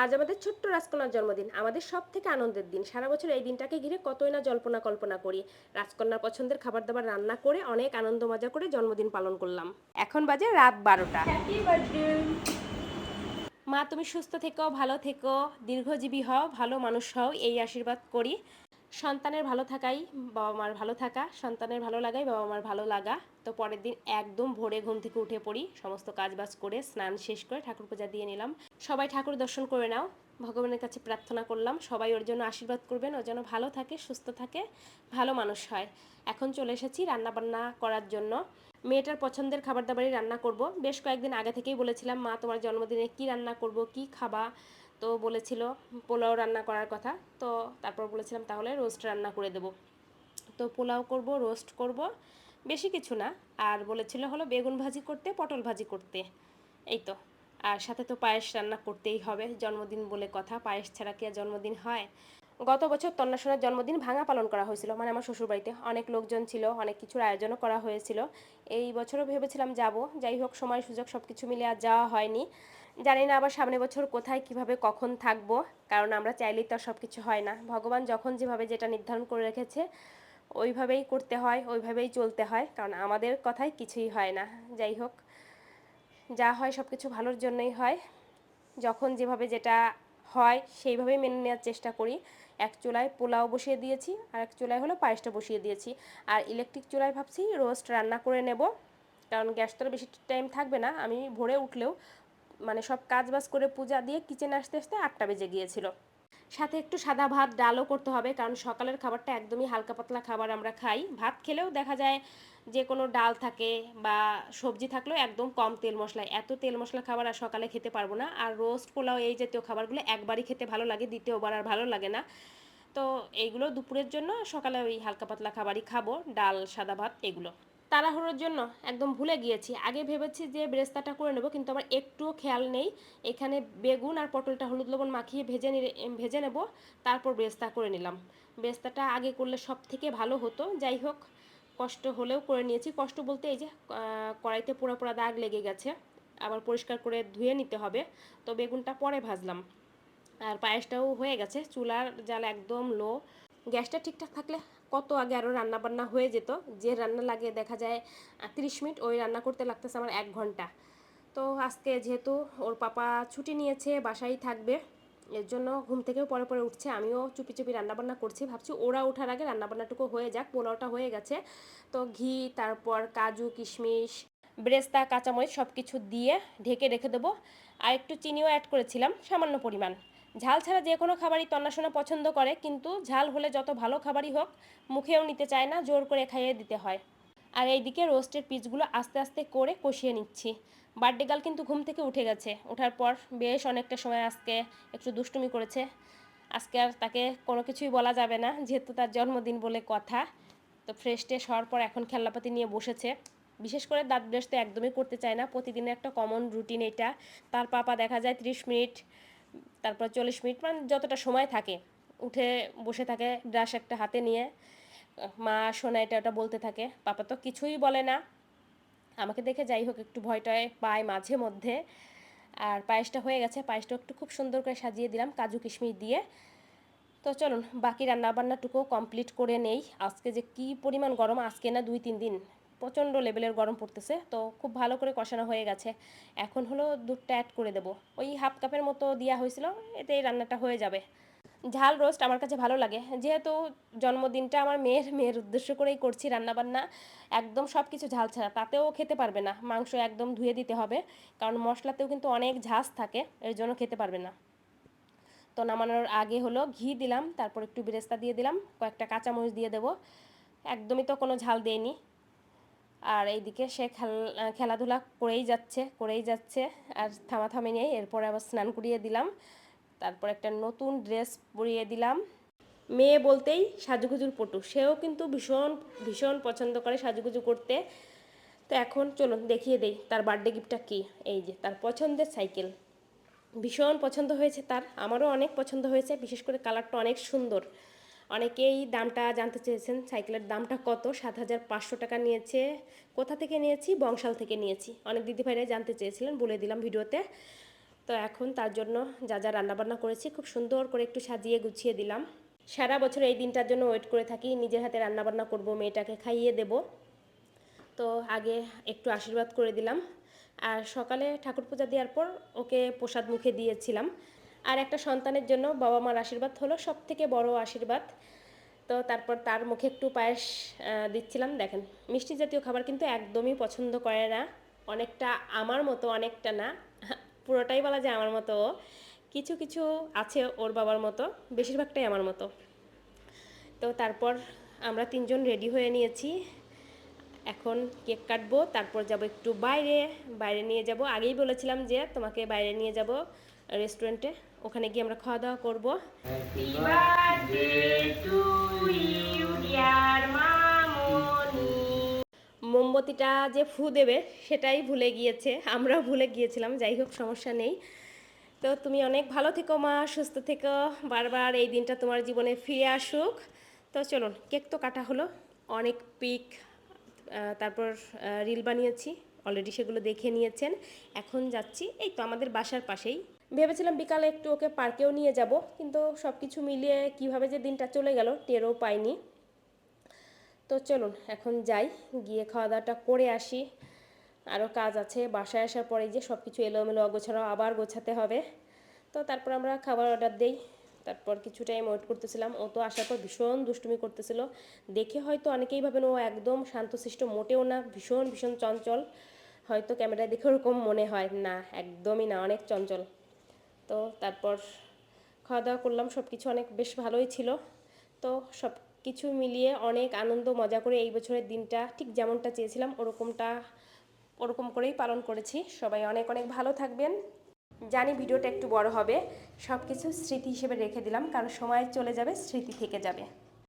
আজ আমাদের ছোট্ট রাজকন্যার জন্মদিন আমাদের সব থেকে আনন্দের দিন। সারা বছর এই দিনটাকে ঘিরে কতই না জল্পনা কল্পনা করি। রাজকন্যার পছন্দের খাবার দাবার রান্না করে অনেক আনন্দ মজা করে জন্মদিন পালন করলাম। এখন বাজে রাত বারোটা। মা তুমি সুস্থ থেকো ভালো থেকো দীর্ঘজীবী হও ভালো মানুষ হও এই আশীর্বাদ করি। সন্তানের ভালো থাকাই, বাবা মার ভালো থাকা, সন্তানের ভালো লাগাই, বাবা মার ভালো লাগা। তো পরের দিন একদম ভোরে ঘুম থেকে উঠে পড়ি, সমস্ত কাজবাজ করে, স্নান শেষ করে ঠাকুর পূজা দিয়ে নিলাম। সবাই ঠাকুর দর্শন করে নাও, ভগবানের কাছে প্রার্থনা করলাম, সবাই ওর জন্য আশীর্বাদ করবেন, ও যেন ভালো থাকে, সুস্থ থাকে, ভালো মানুষ হয়। এখন চলে এসেছি রান্না বান্না করার জন্য। মেয়েটার পছন্দের খাবার দাবারই রান্না করব। বেশ কয়েকদিন আগে থেকেই বলেছিলাম, মা, তোমার জন্মদিনে কি রান্না করব, কি খাবা? তো বলেছিল পোলাও রান্না করার কথা। তো তারপর বলেছিলাম তাহলে রোস্ট রান্না করে দেবো। তো পোলাও করব রোস্ট করব, বেশি কিছু না। আর বলেছিল হলো বেগুন ভাজি করতে, পটল ভাজি করতে। এই তো। আর সাথে তো পায়েস রান্না করতেই হবে। জন্মদিন বলে কথা, পায়েস ছাড়া কি আর জন্মদিন হয়? গত বছর তন্নাসোনার জন্মদিন ভাঙা পালন করা হয়েছিল মানে আমার শ্বশুরবাড়িতে। অনেক লোকজন ছিল, অনেক কিছুর আয়োজনও করা হয়েছিল। এই বছরও ভেবেছিলাম যাব। যাই হোক, সময় সুযোগ সব কিছু মিলে আর যাওয়া হয়নি। জানি না আবার সামনে বছর কোথায়, কীভাবে, কখন থাকব, কারণ আমরা চাইলেই তো সব কিছু হয় না। ভগবান যখন যেভাবে যেটা নির্ধারণ করে রেখেছে, ওইভাবেই করতে হয়, ওইভাবেই চলতে হয়, কারণ আমাদের কথায় কিছুই হয় না। যাই হোক, যা হয় সব কিছু ভালোর জন্যই হয়। যখন যেভাবে যেটা হয়, সেইভাবেই মেনে নেওয়ার চেষ্টা করি। এক চুলায় পোলাও বসিয়ে দিয়েছি, আর এক চুলায় হলো পায়েসটা বসিয়ে দিয়েছি। আর ইলেকট্রিক চুলায় ভাবছি রোস্ট রান্না করে নেব, কারণ গ্যাস তো বেশি টাইম থাকবে না। আমি ভোরে উঠলেও মানে সব কাজ বাজ করে পূজা দিয়ে কিচেনে আসতে আসতে আটটা বেজে গিয়েছিল। সাথে একটু সাদা ভাত, ডালও করতে হবে, কারণ সকালের খাবারটা একদমই হালকা পাতলা খাবার আমরা খাই। ভাত খেলেও দেখা যায় যে কোনো ডাল থাকে বা সবজি থাকলেও একদম কম তেল মশলায়। এত তেল মশলা খাবার আর সকালে খেতে পারব না। আর রোস্ট পোলাও এই জাতীয় খাবারগুলো একবারই খেতে ভালো লাগে, দ্বিতীয়বার আর ভালো লাগে না। তো এইগুলো দুপুরের জন্য সকালে ওই হালকা পাতলা খাবারই খাব, ডাল, সাদা ভাত, এগুলো। তাড়াহুড়োর জন্য একদম ভুলে গিয়েছি। আগে ভেবেছি যে ব্রেস্তাটা করে নেব, কিন্তু আমার একটুও খেয়াল নেই। এখানে বেগুন আর পটলটা হলুদ লবণ মাখিয়ে ভেজে ভেজে নেব, তারপর ব্রেস্তা করে নিলাম। ব্রেস্তাটা আগে করলে সব থেকে ভালো হতো। যাই হোক, কষ্ট হলেও করে নিয়েছি। কষ্ট বলতে এই যে কড়াইতে পোড়া পোড়া দাগ লেগে গেছে, আবার পরিষ্কার করে ধুয়ে নিতে হবে। তো বেগুনটা পরে ভাজলাম। আর পায়েসটাও হয়ে গেছে, চুলার জাল একদম লো গ্যাসটা ঠিকঠাক থাকলে কত আগে আরও রান্নাবান্না হয়ে যেত। যে রান্না লাগে দেখা যায় তিরিশ মিনিট ওই রান্না করতে লাগতেছে আমার এক ঘণ্টা। তো আজকে যেহেতু ওর পাপা ছুটি নিয়েছে, বাসায় থাকবে, এর জন্য ঘুম থেকেও পরে পরে উঠছে। আমিও চুপি চুপি রান্নাবান্না করছি, ভাবছি ওরা ওঠার আগে রান্নাবান্নাটুকু হয়ে যাক, পোলাওটা হয়ে গেছে। তো ঘি, তারপর কাজু, কিশমিশ, ব্রেস্তা, কাঁচামরিচ সব কিছু দিয়ে ঢেকে রেখে দেবো। আর একটু চিনিও অ্যাড করেছিলাম, সামান্য পরিমাণ। ঝাল ছাড়া যে কোনো খাবারই তন্নাশোনা পছন্দ করে, কিন্তু ঝাল হলে যত ভালো খাবারই হোক, মুখেও নিতে চায় না, জোর করে খাইয়ে দিতে হয়। আর এইদিকে রোস্টের পিসগুলো আস্তে আস্তে করে কষিয়ে নিচ্ছি। বার্থডে গাল কিন্তু ঘুম থেকে উঠে গেছে। ওঠার পর বেশ অনেকটা সময় আজকে একটু দুষ্টুমি করেছে। আজকে আর তাকে কোনো কিছুই বলা যাবে না, যেহেতু তার জন্মদিন বলে কথা। তো ফ্রেশ ট্রেশ হওয়ার পর এখন খেলনাপাতি নিয়ে বসেছে। বিশেষ করে দাঁত ব্রাশ তো একদমই করতে চায় না। প্রতিদিনের একটা কমন রুটিন এটা। তার পাপা দেখা যায় ত্রিশ মিনিট তারপর চল্লিশ মিনিট মানে যতটা সময় থাকে, উঠে বসে থাকে ব্রাশ একটা হাতে নিয়ে, মা শোনা এটা ওটা বলতে থাকে, পাপা তো কিছুই বলে না। আমাকে দেখে যাই হোক, একটু ভয়টায় পায় মাঝে মধ্যে। আর পায়েসটা হয়ে গেছে পায়েসটা একটু খুব সুন্দর করে সাজিয়ে দিলাম, কাজু কিশমিশ দিয়ে। তো চলুন, বাকি রান্নাবান্নাটুকুও কমপ্লিট করে নেই। আজকে যে কি পরিমাণ গরম, আজকে না দুই, তিন দিন প্রচণ্ড লেভেলের গরম পড়তেছে, তো খুব ভালো করে কষানো হয়ে গেছে। এখন হলো দুধটা অ্যাড করে দেবো। ওই হাফ কাপের মতো দেওয়া হয়েছিল এতে রান্নাটা হয়ে যাবে। ঝাল রোস্ট আমার কাছে ভালো লাগে। যেহেতু জন্মদিনটা আমার মেয়ের মেয়ের উদ্দেশ্য করেই করছি রান্নাবান্না, একদম সব কিছু ঝাল ছাড়া, তাতেও খেতে পারবে না। মাংস একদম ধুয়ে দিতে হবে, কারণ মশলাতেও কিন্তু অনেক ঝাঁজ থাকে, এর জন্য খেতে পারবে না। তো নামানোর আগে হলো ঘি দিলাম, তারপর একটু বেরেস্তা দিয়ে দিলাম, কয়েকটা কাঁচামরিচ দিয়ে দেবো। একদমই তো কোনো ঝাল দেয়নি আর এইদিকে সে খেলাধুলা করেই যাচ্ছে করেই যাচ্ছে। আর থামাথামি নেই, এরপরে আবার স্নান করিয়ে দিলাম। তারপর একটা নতুন ড্রেস পরিয়ে দিলাম। মেয়ে বলতেই সাজুগুজুর পটু। সেও কিন্তু ভীষণ ভীষণ পছন্দ করে সাজুগুজু করতে। তো এখন চলুন দেখিয়ে দেই তার বার্থডে গিফটটা কী। এই যে, তার পছন্দের সাইকেল। ভীষণ পছন্দ হয়েছে তার। আমারও অনেক পছন্দ হয়েছে, বিশেষ করে কালারটা অনেক সুন্দর। অনেকেই দামটা জানতে চেয়েছেন, সাইকেলের দামটা কত? সাত হাজার পাঁচশো টাকা নিয়েছে। কোথা থেকে নিয়েছি? বংশাল থেকে নিয়েছি। অনেক দিদিভাইরাই জানতে চেয়েছিলেন, বলে দিলাম ভিডিওতে। তো এখন তার জন্য যা যা রান্নাবান্না করেছি, খুব সুন্দর করে একটু সাজিয়ে গুছিয়ে দিলাম। সারা বছর এই দিনটার জন্য ওয়েট করে থাকি, নিজের হাতে রান্নাবান্না করব, মেয়েটাকে খাইয়ে দেব। তো আগে একটু আশীর্বাদ করে দিলাম। আর সকালে ঠাকুর পূজা দেওয়ার পর ওকে প্রসাদ মুখে দিয়েছিলাম। আর একটা সন্তানের জন্য বাবা মার আশীর্বাদ হলো সব থেকে বড় আশীর্বাদ। তো তারপর তার মুখে একটু পায়েস দিচ্ছিলাম। দেখেন, মিষ্টি জাতীয় খাবার কিন্তু একদমই পছন্দ করে না। অনেকটা আমার মতো অনেকটা না, পুরোটাই বলা যায় আমার মতো। কিছু কিছু আছে ওর বাবার মতো, বেশিরভাগটাই আমার মতো। তো তারপর আমরা তিনজন রেডি হয়ে নিয়েছি। এখন কেক কাটবো, তারপর যাব একটু বাইরে। বাইরে নিয়ে যাব। আগেই বলেছিলাম যে তোমাকে বাইরে নিয়ে যাব রেস্টুরেন্টে। ওখানে গিয়ে আমরা খাওয়া দাওয়া করব। মোমবাতিটা যে ফু দেবে সেটাই ভুলে গিয়েছে। আমরাও ভুলে গিয়েছিলাম যাই হোক সমস্যা নেই। তো তুমি অনেক ভালো থেকো মা সুস্থ থেকো। বারবার এই দিনটা তোমার জীবনে ফিরে আসুক। তো চলুন কেক তো কাটা হলো। অনেক পিক তারপর রিল বানিয়েছি। অলরেডি সেগুলো দেখে নিয়েছেন। এখন যাচ্ছি এই তো আমাদের বাসার পাশেই। ভেবেছিলাম বিকালে একটু ওকে পার্কেও নিয়ে যাব, কিন্তু সব কিছু মিলিয়ে কীভাবে যে দিনটা চলে গেল টেরও পাইনি। তো চলুন, এখন যাই, গিয়ে খাওয়া দাওয়াটা করে আসি। আরও কাজ আছে, বাসায় আসার পরে যে সব কিছু এলোমেলো অগোছালো আবার গোছাতে হবে। তো তারপর আমরা খাবার অর্ডার দেই। তারপর কিছু টাইম ওয়েট করতেছিলাম, ও তো আসার পর ভীষণ দুষ্টুমি করতেছিল। দেখে হয়তো অনেকেই ভাবেন ও একদম শান্তশিষ্ট, মোটেও না, ভীষণ ভীষণ চঞ্চল। হয়তো ক্যামেরায় দেখে ওরকম মনে হয়, না, একদমই না, অনেক চঞ্চল। তো তারপর খাওয়া দাওয়া করলাম সব কিছু অনেক বেশ ভালোই ছিল। তো সব কিছু মিলিয়ে অনেক আনন্দ, মজা করে এই বছরের দিনটা ঠিক যেমনটা চেয়েছিলাম, ওরকমটা, ওরকম করেই পালন করেছি। সবাই অনেক অনেক ভালো থাকবেন। জানি ভিডিওটা একটু বড় হবে। সব কিছু স্মৃতি হিসেবে রেখে দিলাম, কারণ সময় চলে যাবে, স্মৃতি থেকে যাবে।